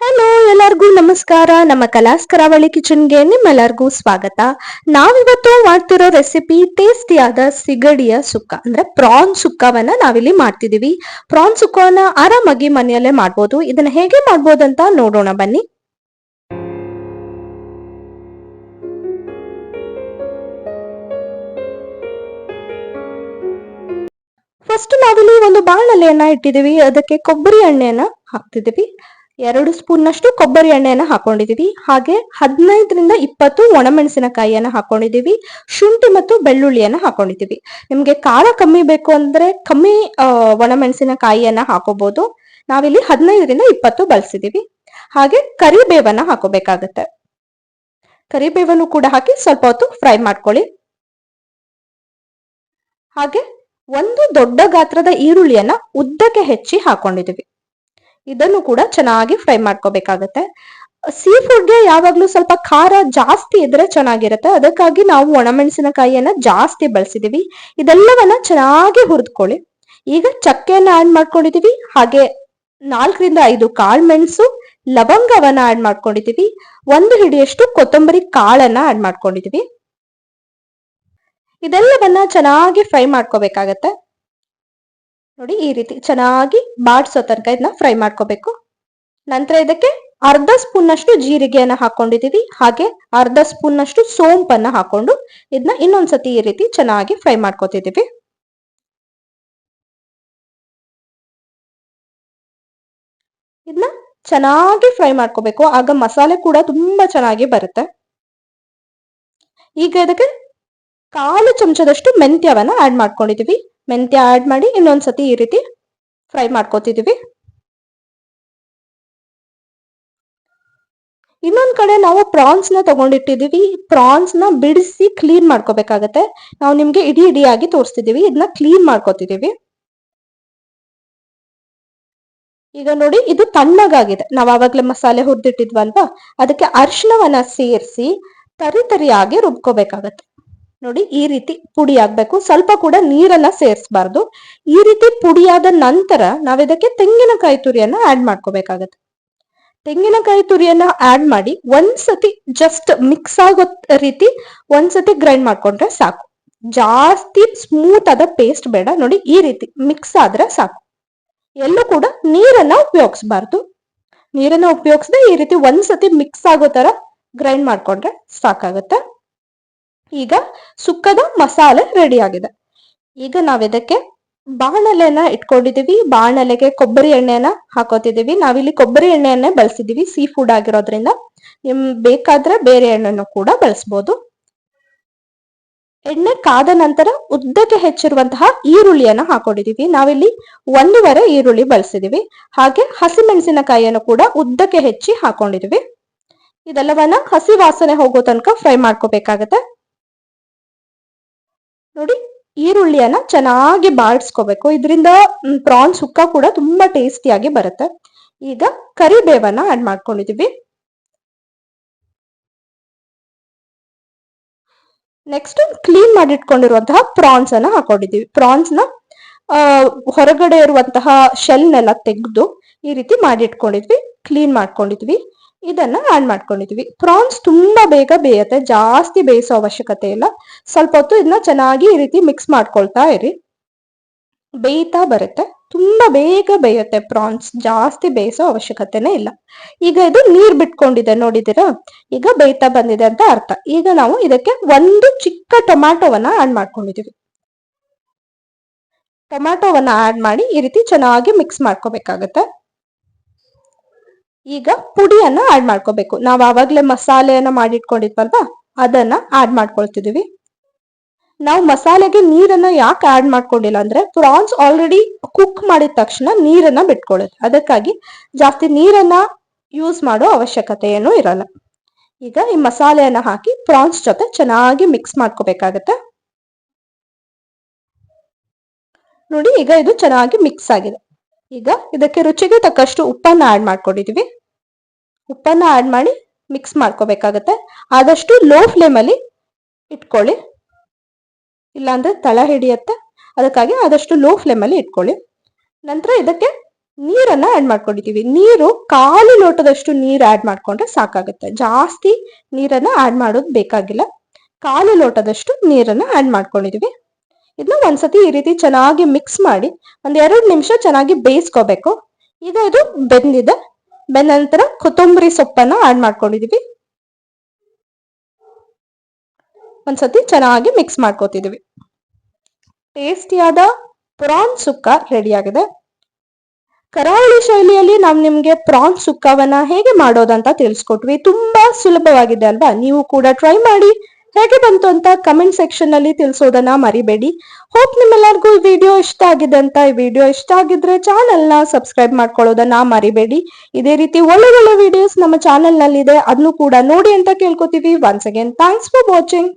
Hello ಎಲ್ಲರಿಗೂ ನಮಸ್ಕಾರ. ನಮ್ಮ ಕಲಾಸ್ ಕರಾವಳಿ ಕಿಚನ್ಗೆ ನಿಮ್ಮೆಲ್ಲರಿಗೂ ಸ್ವಾಗತ. ನಾವಿವತ್ತು ಮಾಡ್ತಿರೋ ರೆಸಿಪಿ ಟೇಸ್ಟಿಯಾದ ಸಿಗಡಿಯ ಸುಕ್ಕ, ಅಂದ್ರೆ ಪ್ರಾನ್ ಸುಕ್ಕವನ್ನ ನಾವಿಲ್ಲಿ ಮಾಡ್ತಿದೀವಿ ಪ್ರಾನ್ ಸುಕ್ಕವನ್ನ ಆರಾಮಾಗಿ ಮನೆಯಲ್ಲೇ ಮಾಡ್ಬೋದು. ಇದನ್ನ ಹೇಗೆ ಮಾಡ್ಬೋದು ಅಂತ ನೋಡೋಣ, ಬನ್ನಿ. ಫಸ್ಟ್ ನಾವಿಲ್ಲಿ ಒಂದು ಬಾಣಲೆಯನ್ನ ಇಟ್ಟಿದೀವಿ ಅದಕ್ಕೆ ಕೊಬ್ಬರಿ ಎಣ್ಣೆಯನ್ನ ಹಾಕ್ತಿದೀವಿ ಎರಡು ಸ್ಪೂನ್ನಷ್ಟು ಕೊಬ್ಬರಿ ಎಣ್ಣೆಯನ್ನು ಹಾಕೊಂಡಿದ್ದೀವಿ ಹಾಗೆ ಹದಿನೈದರಿಂದ ಇಪ್ಪತ್ತು ಒಣಮೆಣಸಿನಕಾಯಿಯನ್ನು ಹಾಕೊಂಡಿದ್ದೀವಿ ಶುಂಠಿ ಮತ್ತು ಬೆಳ್ಳುಳ್ಳಿಯನ್ನ ಹಾಕೊಂಡಿದ್ದೀವಿ ನಿಮಗೆ ಖಾರ ಕಮ್ಮಿ ಬೇಕು ಅಂದ್ರೆ ಕಮ್ಮಿ ಒಣಮೆಣಸಿನಕಾಯಿಯನ್ನು ಹಾಕೋಬಹುದು ನಾವಿಲ್ಲಿ ಹದಿನೈದರಿಂದ ಇಪ್ಪತ್ತು ಬಳಸಿದೀವಿ. ಹಾಗೆ ಕರಿಬೇವನ್ನು ಹಾಕೋಬೇಕಾಗತ್ತೆ. ಕರಿಬೇವನ್ನು ಕೂಡ ಹಾಕಿ ಸ್ವಲ್ಪ ಹೊತ್ತು ಫ್ರೈ ಮಾಡ್ಕೊಳ್ಳಿ. ಹಾಗೆ ಒಂದು ದೊಡ್ಡ ಗಾತ್ರದ ಈರುಳ್ಳಿಯನ್ನ ಉದ್ದಕ್ಕೆ ಹೆಚ್ಚಿ ಹಾಕೊಂಡಿದೀವಿ. ಇದನ್ನು ಕೂಡ ಚೆನ್ನಾಗಿ ಫ್ರೈ ಮಾಡ್ಕೋಬೇಕಾಗತ್ತೆ. ಸೀ ಫುಡ್ಗೆ ಯಾವಾಗ್ಲೂ ಸ್ವಲ್ಪ ಖಾರ ಜಾಸ್ತಿ ಇದ್ರೆ ಚೆನ್ನಾಗಿರುತ್ತೆ. ಅದಕ್ಕಾಗಿ ನಾವು ಒಣಮೆಣಸಿನಕಾಯಿಯನ್ನ ಜಾಸ್ತಿ ಬಳಸಿದೀವಿ. ಇದೆಲ್ಲವನ್ನ ಚೆನ್ನಾಗಿ ಹುರಿದ್ಕೊಳ್ಳಿ. ಈಗ ಚಕ್ಕೆಯನ್ನ ಆಡ್ ಮಾಡ್ಕೊಂಡಿದೀವಿ. ಹಾಗೆ ನಾಲ್ಕರಿಂದ ಐದು ಕಾಳು ಮೆಣಸು, ಲವಂಗವನ್ನ ಆಡ್ ಮಾಡ್ಕೊಂಡಿದೀವಿ. ಒಂದು ಹಿಡಿಯಷ್ಟು ಕೊತ್ತಂಬರಿ ಕಾಳನ್ನ ಆಡ್ ಮಾಡ್ಕೊಂಡಿದೀವಿ. ಇದೆಲ್ಲವನ್ನ ಚೆನ್ನಾಗಿ ಫ್ರೈ ಮಾಡ್ಕೋಬೇಕಾಗತ್ತೆ. ನೋಡಿ ಈ ರೀತಿ ಚೆನ್ನಾಗಿ ಬಾಡಿಸೋ ತನಕ ಇದನ್ನ ಫ್ರೈ ಮಾಡ್ಕೋಬೇಕು. ನಂತರ ಇದಕ್ಕೆ ಅರ್ಧ ಸ್ಪೂನ್ ಅಷ್ಟು ಜೀರಿಗೆಯನ್ನ ಹಾಕೊಂಡಿದೀವಿ ಹಾಗೆ ಅರ್ಧ ಸ್ಪೂನ್ ಅಷ್ಟು ಸೋಂಪನ್ನ ಹಾಕೊಂಡು ಇದನ್ನ ಇನ್ನೊಂದ್ಸತಿ ಈ ರೀತಿ ಚೆನ್ನಾಗಿ ಫ್ರೈ ಮಾಡ್ಕೋತಿದೀವಿ ಇದನ್ನ ಚೆನ್ನಾಗಿ ಫ್ರೈ ಮಾಡ್ಕೋಬೇಕು. ಆಗ ಮಸಾಲೆ ಕೂಡ ತುಂಬಾ ಚೆನ್ನಾಗಿ ಬರುತ್ತೆ. ಈಗ ಇದಕ್ಕೆ ಕಾಲು ಚಮಚದಷ್ಟು ಮೆಂತ್ಯವನ್ನ ಆಡ್ ಮಾಡ್ಕೊಂಡಿದೀವಿ ಮೆಂತ್ಯ ಆ್ಯಡ್ ಮಾಡಿ ಇನ್ನೊಂದು ಸತಿ ಈ ರೀತಿ ಫ್ರೈ ಮಾಡ್ಕೋತಿದ್ದೀವಿ ಇನ್ನೊಂದ್ ಕಡೆ ನಾವು ಪ್ರಾನ್ಸ್ನ ತಗೊಂಡಿಟ್ಟಿದೀವಿ. ಪ್ರಾನ್ಸ್ನ ಬಿಡಿಸಿ ಕ್ಲೀನ್ ಮಾಡ್ಕೋಬೇಕಾಗತ್ತೆ. ನಾವು ನಿಮ್ಗೆ ಇಡೀ ಇಡಿಯಾಗಿ ತೋರಿಸ್ತಿದೀವಿ. ಇದನ್ನ ಕ್ಲೀನ್ ಮಾಡ್ಕೋತಿದೀವಿ. ಈಗ ನೋಡಿ ಇದು ತಣ್ಣಗಾಗಿದೆ. ನಾವು ಆವಾಗ್ಲೇ ಮಸಾಲೆ ಹುರಿದಿಟ್ಟಿದ್ವಲ್ವಾ? ಅದಕ್ಕೆ ಅರ್ಶನವನ್ನ ಸೇರಿಸಿ ತರಿ ತರಿಯಾಗಿ ರುಬ್ಕೋಬೇಕಾಗತ್ತೆ. ನೋಡಿ ಈ ರೀತಿ ಪುಡಿ ಆಗ್ಬೇಕು. ಸ್ವಲ್ಪ ಕೂಡ ನೀರನ್ನ ಸೇರಿಸಬಾರ್ದು. ಈ ರೀತಿ ಪುಡಿಯಾದ ನಂತರ ನಾವಿದಕ್ಕೆ ತೆಂಗಿನಕಾಯಿ ತುರಿಯನ್ನ ಆಡ್ ಮಾಡ್ಕೋಬೇಕಾಗತ್ತೆ. ತೆಂಗಿನಕಾಯಿ ತುರಿಯನ್ನ ಆಡ್ ಮಾಡಿ ಒಂದ್ಸತಿ ಜಸ್ಟ್ ಮಿಕ್ಸ್ ಆಗೋ ರೀತಿ ಒಂದ್ಸತಿ ಗ್ರೈಂಡ್ ಮಾಡ್ಕೊಂಡ್ರೆ ಸಾಕು. ಜಾಸ್ತಿ ಸ್ಮೂತ್ ಆದ ಪೇಸ್ಟ್ ಬೇಡ. ನೋಡಿ ಈ ರೀತಿ ಮಿಕ್ಸ್ ಆದ್ರೆ ಸಾಕು. ಎಲ್ಲೂ ಕೂಡ ನೀರನ್ನ ಉಪಯೋಗಿಸ್ಬಾರ್ದು. ನೀರನ್ನ ಉಪಯೋಗಿಸದೆ ಈ ರೀತಿ ಒಂದ್ಸತಿ ಮಿಕ್ಸ್ ಆಗೋ ತರ ಗ್ರೈಂಡ್ ಮಾಡ್ಕೊಂಡ್ರೆ ಸಾಕಾಗುತ್ತೆ. ಈಗ ಸುಕ್ಕದ ಮಸಾಲೆ ರೆಡಿ ಆಗಿದೆ ಈಗ ನಾವ್ ಇದಕ್ಕೆ ಬಾಣಲೆನ ಇಟ್ಕೊಂಡಿದೀವಿ. ಬಾಣಲೆಗೆ ಕೊಬ್ಬರಿ ಎಣ್ಣೆನ ಹಾಕೋತಿದೀವಿ. ನಾವಿಲ್ಲಿ ಕೊಬ್ಬರಿ ಎಣ್ಣೆಯನ್ನೇ ಬಳಸಿದೀವಿ. ಸೀ ಫುಡ್ ಆಗಿರೋದ್ರಿಂದ ನಿಮ್ ಬೇಕಾದ್ರೆ ಬೇರೆ ಎಣ್ಣೆನೂ ಕೂಡ ಬಳಸ್ಬೋದು. ಎಣ್ಣೆ ಕಾದ ನಂತರ ಉದ್ದಕ್ಕೆ ಹೆಚ್ಚಿರುವಂತಹ ಈರುಳ್ಳಿಯನ್ನ ಹಾಕೊಂಡಿದೀವಿ. ನಾವಿಲ್ಲಿ ಒಂದೂವರೆ ಈರುಳ್ಳಿ ಬಳಸಿದೀವಿ. ಹಾಗೆ ಹಸಿಮೆಣಸಿನಕಾಯಿಯನ್ನು ಕೂಡ ಉದ್ದಕ್ಕೆ ಹೆಚ್ಚಿ ಹಾಕೊಂಡಿದೀವಿ. ಇದೆಲ್ಲವನ್ನ ಹಸಿ ವಾಸನೆ ಹೋಗೋ ತನಕ ಫ್ರೈ ಮಾಡ್ಕೋಬೇಕಾಗತ್ತೆ. ನೋಡಿ, ಈರುಳ್ಳಿಯನ್ನ ಚೆನ್ನಾಗಿ ಬಾಡಿಸ್ಕೋಬೇಕು ಇದರಿಂದ ಪ್ರಾನ್ ಸುಕ್ಕ ಕೂಡ ತುಂಬಾ ಟೇಸ್ಟಿಯಾಗಿ ಬರುತ್ತೆ. ಈಗ ಕರಿಬೇವನ್ನ ಆಡ್ ಮಾಡ್ಕೊಂಡಿದೀವಿ. ನೆಕ್ಸ್ಟ್ ಕ್ಲೀನ್ ಮಾಡಿಟ್ಕೊಂಡಿರುವಂತಹ ಪ್ರಾನ್ಸ್ ಅನ್ನ ಹಾಕೊಂಡಿದೀವಿ. ಪ್ರಾನ್ಸ್ನ ಹೊರಗಡೆ ಇರುವಂತಹ ಶೆಲ್ನೆಲ್ಲ ತೆಗೆದು ಈ ರೀತಿ ಮಾಡಿಟ್ಕೊಂಡಿದ್ವಿ. ಕ್ಲೀನ್ ಮಾಡ್ಕೊಂಡಿದ್ವಿ. ಇದನ್ನ ಆಡ್ ಮಾಡ್ಕೊಂಡಿದ್ವಿ. ಪ್ರಾನ್ಸ್ ತುಂಬಾ ಬೇಗ ಬೇಯುತ್ತೆ, ಜಾಸ್ತಿ ಬೇಯಿಸೋ ಅವಶ್ಯಕತೆ ಇಲ್ಲ. ಸ್ವಲ್ಪ ಹೊತ್ತು ಇದನ್ನ ಚೆನ್ನಾಗಿ ಈ ರೀತಿ ಮಿಕ್ಸ್ ಮಾಡ್ಕೊಳ್ತಾ ಇರಿ. ಬೇಯ್ತಾ ಬರುತ್ತೆ. ತುಂಬಾ ಬೇಗ ಬೇಯುತ್ತೆ ಪ್ರಾನ್ಸ್ ಜಾಸ್ತಿ ಬೇಯಿಸೋ ಅವಶ್ಯಕತೆನೇ ಇಲ್ಲ. ಈಗ ಇದು ನೀರ್ ಬಿಟ್ಕೊಂಡಿದೆ ನೋಡಿದಿರಾ ಈಗ ಬೇಯ್ತಾ ಬಂದಿದೆ ಅಂತ ಅರ್ಥ. ಈಗ ನಾವು ಇದಕ್ಕೆ ಒಂದು ಚಿಕ್ಕ ಟೊಮ್ಯಾಟೋವನ್ನ ಆಡ್ ಮಾಡ್ಕೊಂಡಿದೀವಿ ಟೊಮ್ಯಾಟೋವನ್ನ ಆಡ್ ಮಾಡಿ ಈ ರೀತಿ ಚೆನ್ನಾಗಿ ಮಿಕ್ಸ್ ಮಾಡ್ಕೋಬೇಕಾಗತ್ತೆ. ಈಗ ಪುಡಿಯನ್ನ ಆಡ್ ಮಾಡ್ಕೋಬೇಕು. ನಾವು ಆವಾಗ್ಲೇ ಮಸಾಲೆಯನ್ನ ಮಾಡಿಟ್ಕೊಂಡಿದ್ವಲ್ವಾ? ಅದನ್ನ ಆಡ್ ಮಾಡ್ಕೊಳ್ತಿದೀವಿ. ನಾವು ಮಸಾಲೆಗೆ ನೀರನ್ನ ಯಾಕೆ ಆಡ್ ಮಾಡ್ಕೊಂಡಿಲ್ಲ ಅಂದ್ರೆ ಪ್ರಾನ್ಸ್ ಆಲ್ರೆಡಿ ಕುಕ್ ಮಾಡಿದ ತಕ್ಷಣ ನೀರನ್ನ ಬಿಟ್ಕೊಳ್ಳುತ್ತೆ ಅದಕ್ಕಾಗಿ ಜಾಸ್ತಿ ನೀರನ್ನ ಯೂಸ್ ಮಾಡೋ ಅವಶ್ಯಕತೆ ಏನೂ ಇರಲ್ಲ. ಈಗ ಈ ಮಸಾಲೆಯನ್ನ ಹಾಕಿ ಪ್ರಾನ್ಸ್ ಜೊತೆ ಚೆನ್ನಾಗಿ ಮಿಕ್ಸ್ ಮಾಡ್ಕೋಬೇಕಾಗತ್ತೆ. ನೋಡಿ, ಈಗ ಇದು ಚೆನ್ನಾಗಿ ಮಿಕ್ಸ್ ಆಗಿದೆ. ಈಗ ಇದಕ್ಕೆ ರುಚಿಗೆ ತಕ್ಕಷ್ಟು ಉಪ್ಪನ್ನ ಆಡ್ ಮಾಡ್ಕೊಂಡಿದೀವಿ. ಉಪ್ಪನ್ನ ಆಡ್ ಮಾಡಿ ಮಿಕ್ಸ್ ಮಾಡ್ಕೋಬೇಕಾಗತ್ತೆ. ಆದಷ್ಟು ಲೋ ಫ್ಲೇಮಲ್ಲಿ ಇಟ್ಕೊಳ್ಳಿ. ಇಲ್ಲಾಂದ್ರೆ ತಳ ಹಿಡಿಯತ್ತೆ. ಅದಕ್ಕಾಗಿ ಆದಷ್ಟು ಲೋ ಫ್ಲೇಮಲ್ಲಿ ಇಟ್ಕೊಳ್ಳಿ. ನಂತರ ಇದಕ್ಕೆ ನೀರನ್ನ ಆಡ್ ಮಾಡ್ಕೊಂಡಿದೀವಿ. ನೀರು ಕಾಲು ಲೋಟದಷ್ಟು ನೀರು ಆಡ್ ಮಾಡ್ಕೊಂಡ್ರೆ ಸಾಕಾಗುತ್ತೆ. ಜಾಸ್ತಿ ನೀರನ್ನ ಆಡ್ ಮಾಡೋದು ಬೇಕಾಗಿಲ್ಲ. ಕಾಲು ಲೋಟದಷ್ಟು ನೀರನ್ನ ಆಡ್ ಮಾಡ್ಕೊಂಡಿದೀವಿ. ಇದನ್ನ ಒಂದ್ಸತಿ ಈ ರೀತಿ ಚೆನ್ನಾಗಿ ಮಿಕ್ಸ್ ಮಾಡಿ ಒಂದ್ ಎರಡು ನಿಮಿಷ ಚೆನ್ನಾಗಿ ಬೇಯಿಸ್ಕೋಬೇಕು. ಈಗ ಇದು ಬೆಂದಿದೆ. ಬೆಂದ ನಂತರ ಕೊತ್ತಂಬರಿ ಸೊಪ್ಪನ್ನ ಆಡ್ ಮಾಡ್ಕೊಂಡಿದೀವಿ. ಒಂದ್ಸತಿ ಚೆನ್ನಾಗಿ ಮಿಕ್ಸ್ ಮಾಡ್ಕೋತಿದೀವಿ. ಟೇಸ್ಟಿಯಾದ ಪ್ರಾನ್ ಸುಕ್ಕ ರೆಡಿ ಆಗಿದೆ. ಕರಾವಳಿ ಶೈಲಿಯಲ್ಲಿ ನಾವು ನಿಮ್ಗೆ ಪ್ರಾನ್ ಸುಕ್ಕವನ್ನ ಹೇಗೆ ಮಾಡೋದಂತ ತಿಳಿಸ್ಕೊಟ್ವಿ. ತುಂಬಾ ಸುಲಭವಾಗಿದೆ ಅಲ್ವಾ? ನೀವು ಕೂಡ ಟ್ರೈ ಮಾಡಿ. ಹೇಗೆ ಬಂತು ಅಂತ ಕಮೆಂಟ್ ಸೆಕ್ಷನ್ನಲ್ಲಿ ತಿಳಿಸೋದನ್ನ ಮರಿಬೇಡಿ. ಹೋಪ್ ನಿಮ್ಮೆಲ್ಲರಿಗೂ ಈ ವಿಡಿಯೋ ಇಷ್ಟ ಆಗಿದೆ ಅಂತ ಈ ವಿಡಿಯೋ ಇಷ್ಟ ಆಗಿದ್ರೆ ಚಾನೆಲ್ನ ಸಬ್ಸ್ಕ್ರೈಬ್ ಮಾಡ್ಕೊಳ್ಳೋದನ್ನ ಮರಿಬೇಡಿ. ಇದೇ ರೀತಿ ಒಳ್ಳೆ ಒಳ್ಳೆ ವಿಡಿಯೋಸ್ ನಮ್ಮ ಚಾನೆಲ್ನಲ್ಲಿ ಇದೆ ಅದನ್ನು ಕೂಡ ನೋಡಿ ಅಂತ ಕೇಳ್ಕೊತೀವಿ. Once again thanks for watching